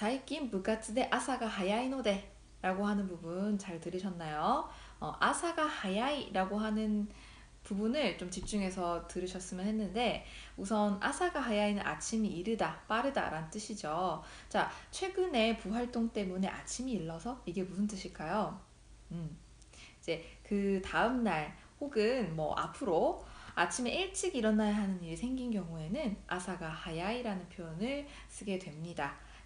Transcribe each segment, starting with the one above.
자이긴 부가츠데 아사가 하야이노데 라고 하는 부분 잘 들으셨나요? 어, 아사가 하야이 라고 하는 부분을 좀 집중해서 들으셨으면 했는데 우선 아사가 하야이는 아침이 이르다, 빠르다 라는 뜻이죠. 자, 최근에 부활동 때문에 아침이 일러서 이게 무슨 뜻일까요? 음, 이제 그 다음 날 혹은 뭐 앞으로 아침에 일찍 일어나야 하는 일이 생긴 경우에는 아사가 하야이라는 표현을 쓰게 됩니다.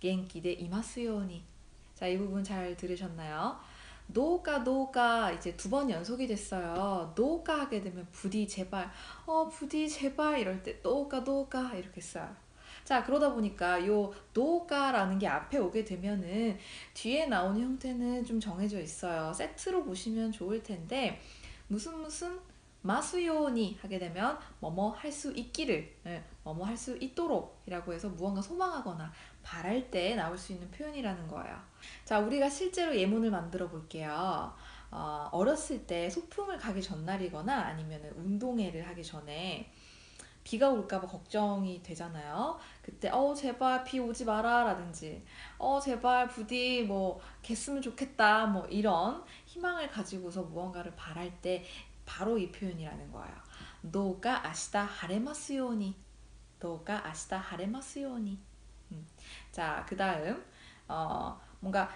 겐키 데 이마스요니 자, 이 부분 잘 들으셨나요? 노까 노까 이제 두 번 연속이 됐어요. 노까 하게 되면 부디 제발 어 부디 제발 이럴 때 노까 노까 이렇게 써요. 자 그러다 보니까 요 노까라는 게 앞에 오게 되면은 뒤에 나오는 형태는 좀 정해져 있어요. 세트로 보시면 좋을 텐데 무슨 무슨 마수요니 하게 되면 뭐뭐 할 수 있기를 예, 뭐뭐 할 수 있도록 이라고 해서 무언가 소망하거나 바랄 때 나올 수 있는 표현이라는 거예요. 자, 우리가 실제로 예문을 만들어 볼게요. 어, 어렸을 때 소풍을 가기 전날이거나 아니면 운동회를 하기 전에 비가 올까봐 걱정이 되잖아요. 그때 어 제발 비 오지 마라 라든지 어 제발 부디 뭐 겠으면 좋겠다 뭐 이런 희망을 가지고서 무언가를 바랄 때 바로 이 표현이라는 거예요. 도가 아시다 하레마스요니 도가 아시다 하레마스요니 음. 자, 그 다음 어, 뭔가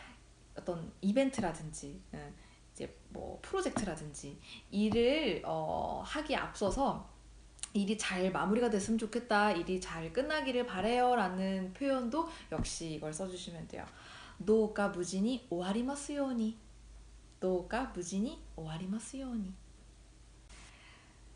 어떤 이벤트라든지 음, 이제 뭐 프로젝트라든지 일을 어, 하기 앞서서 일이 잘 마무리가 됐으면 좋겠다, 일이 잘 끝나기를 바래요 라는 표현도 역시 이걸 써주시면 돼요. 도가 무진이 오하리마스요니 도가 무진이 오하리마스요니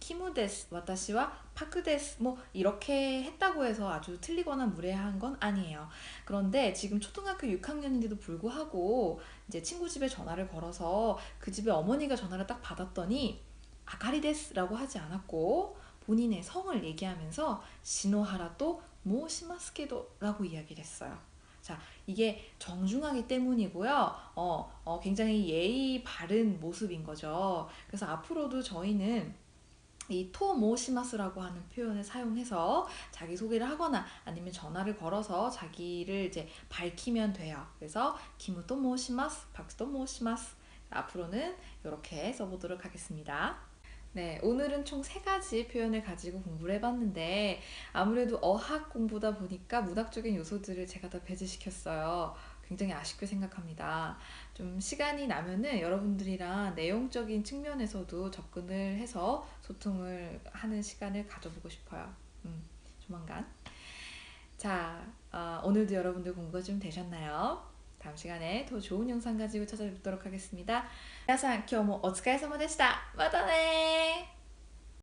키무데스 와타시와 파크데스 뭐 이렇게 했다고 해서 아주 틀리거나 무례한 건 아니에요. 그런데 지금 초등학교 6학년인데도 불구하고 이제 친구 집에 전화를 걸어서 그 집에 어머니가 전화를 딱 받았더니 아카리데스라고 하지 않았고 본인의 성을 얘기하면서 시노하라도 모시마스케도라고 이야기를 했어요. 자, 이게 정중하기 때문이고요. 어, 어, 굉장히 예의 바른 모습인 거죠. 그래서 앞으로도 저희는 이 토모시마스라고 하는 표현을 사용해서 자기 소개를 하거나 아니면 전화를 걸어서 자기를 이제 밝히면 돼요. 그래서 키무토 모시마스, 박스토 모시마스. 앞으로는 이렇게 써보도록 하겠습니다. 네, 오늘은 총 세 가지 표현을 가지고 공부를 해봤는데 아무래도 어학 공부다 보니까 문학적인 요소들을 제가 다 배제시켰어요. 굉장히 아쉽게 생각합니다. 좀 시간이 나면은 여러분들이랑 내용적인 측면에서도 접근을 해서 소통을 하는 시간을 가져보고 싶어요. 음, 조만간. 자, 어, 오늘도 여러분들 공부가 좀 되셨나요? 다음 시간에 더 좋은 영상 가지고 찾아뵙도록 하겠습니다. 皆さん今日もお疲れ様でした。またね